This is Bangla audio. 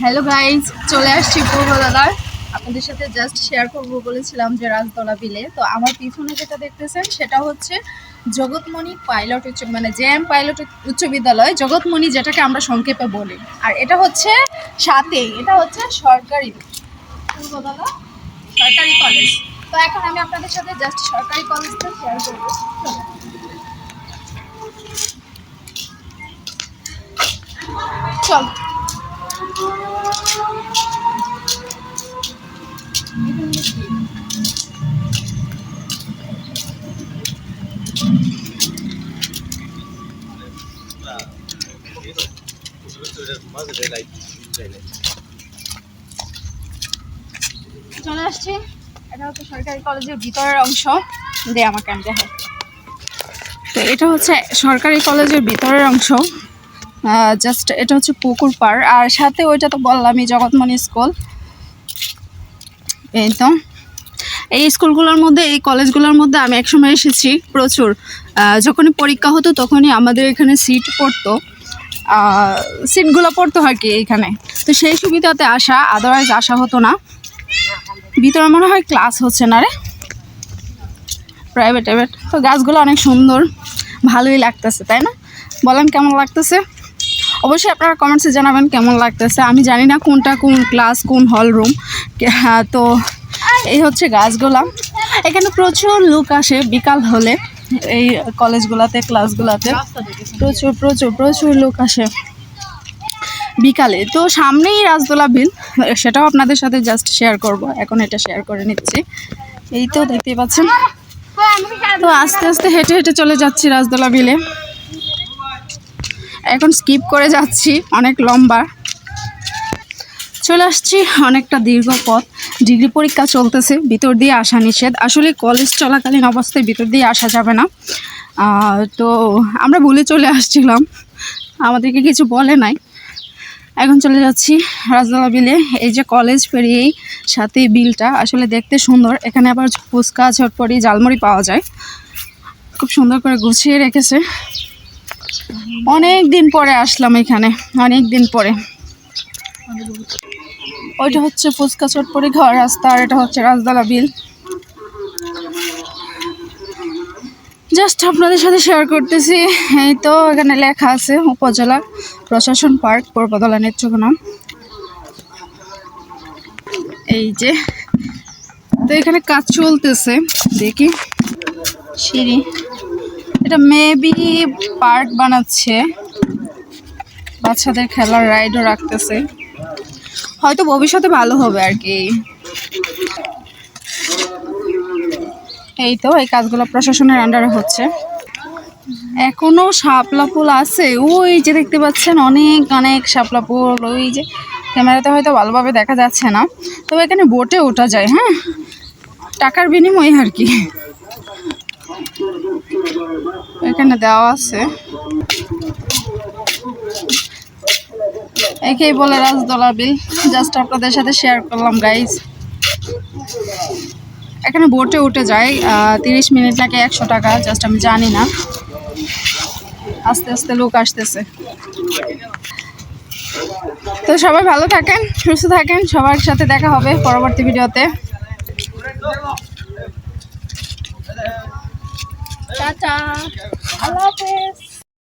হ্যালো গাইজ চলে আসছি পূর্বদাদার আপনাদের সাথে জাস্ট শেয়ার করব বলেছিলাম যে রাজতলা বিলে। তো আমার পিছনে যেটা দেখতেছেন, সেটা হচ্ছে জগৎমণি পাইলট উচ্চ মানে জেএম পাইলট উচ্চ বিদ্যালয়, জগৎমণি যেটাকে আমরা সংক্ষেপে বলি। আর এটা হচ্ছে সাথে এটা হচ্ছে সরকারি পূর্বদাদা সরকারি কলেজ তো এখন আমি আপনাদের সাথে জাস্ট সরকারি কলেজটা শেয়ার করব। চলো। চল আসছি। এটা হচ্ছে সরকারি কলেজের ভিতরের অংশ। দে আমাকে আমি দেখো তো এটা হচ্ছে সরকারি কলেজের ভিতরের অংশ। জাস্ট এটা হচ্ছে পুকুর পাড়। আর সাথে ওইটা তো বললামই, জগৎমণি স্কুল। এই তো। এই স্কুলগুলোর মধ্যে, এই কলেজগুলোর মধ্যে আমি একসময় এসেছি প্রচুর। যখনই পরীক্ষা হতো তখনই আমাদের এখানে সিট পড়তো। সিটগুলো পড়তো আর কি এখানে। তো সেই সুবিধাতে আসা আদারওয়াইজ আসা হতো না। ভিতরে মনে হয় ক্লাস হচ্ছে না রে। প্রাইভেট প্রাইভেট তো গাছগুলো অনেক সুন্দর, ভালোই লাগতেছে, তাই না? বলেন কেমন লাগতেছে? অবশ্যই আপনারা কমেন্টসে জানাবেন কেমন লাগতেছে। আমি জানি না কোনটা কোন ক্লাস কোন হল রুম হ্যাঁ তো এই হচ্ছে গাছগুলা। এখানে প্রচুর লোক আসে বিকাল হলে এই কলেজগুলাতে ক্লাসগুলাতে প্রচুর প্রচুর প্রচুর লোক আসে বিকালে। তো সামনেই রাজদোলা বিল, সেটাও আপনাদের সাথে জাস্ট শেয়ার করব। এখন এটা শেয়ার করে নিচ্ছি। এই তো দেখতেই পাচ্ছেন। তো আস্তে আস্তে হেঁটে হেঁটে চলে যাচ্ছি রাজদোলা বিলে। এখন স্কিপ করে যাচ্ছি, অনেক লম্বা। চলে আসছি অনেকটা দীর্ঘ পথ। ডিগ্রি পরীক্ষা চলতেছে, ভিতর দিয়ে আসা নিষেধ। আসলে কলেজ চলাকালীন অবস্থায় ভিতর দিয়ে আসা যাবে না। তো আমরা ভুলে চলে আসছিলাম। আমাদেরকে কিছু বলে নাই। এখন চলে যাচ্ছি রাজদলা বিলে। এই যে কলেজ পেরিয়েই সাথে বিলটা, আসলে দেখতে সুন্দর। এখানে আবার ফুচকা, ঝটপটি জালমুড়ি পাওয়া যায়। খুব সুন্দর করে গুছিয়ে রেখেছে। অনেক দিন পরে আসলাম এখানে অনেক দিন পরে। ওইটা হচ্ছে ফুচকা চটপটি ঘর, রাস্তা, আর এটা হচ্ছে রাজদলা বিল। জাস্ট আপনাদের সাথে শেয়ার করতেছি, এই তো এখানে লেখা আছে, উপজেলা প্রশাসন পার্ক পূর্বদলা নেত্রকোনা। এই যে, তো এখানে কাজ চলতেছে, দেখি, সিঁড়ি। এটা মেবি পার্ক বানাচ্ছে। বাচ্চাদের খেলার রাইডও রাখতেছে। হয়তো ভবিষ্যতে ভালো হবে আর কি। এই তো এই কাজগুলো প্রশাসনের আন্ডারে হচ্ছে। এখনও শাপলা ফুল আছে। ওই যে দেখতে পাচ্ছেন, অনেক অনেক শাপলা ফুল। ওই যে ক্যামেরাতে হয়তো ভালোভাবে দেখা যাচ্ছে না। তবে এখানে বোটে ওঠা যায় হ্যাঁ? টাকার বিনিময়ে আর কি। এখানে দেওয়া আছে। একেই বলে রাজদোলা বিল। জাস্ট আপনাদের সাথে শেয়ার করলাম গাইজ এখানে বোটে উঠে যায় তিরিশ মিনিট নাকি একশো টাকা, জাস্ট আমি জানি না। আস্তে আস্তে লোক আসতেছে। তো সবাই ভালো থাকেন, সুস্থ থাকেন, সবার সাথে দেখা হবে পরবর্তী ভিডিওতে। টাটা আল্লাহ হাফেজ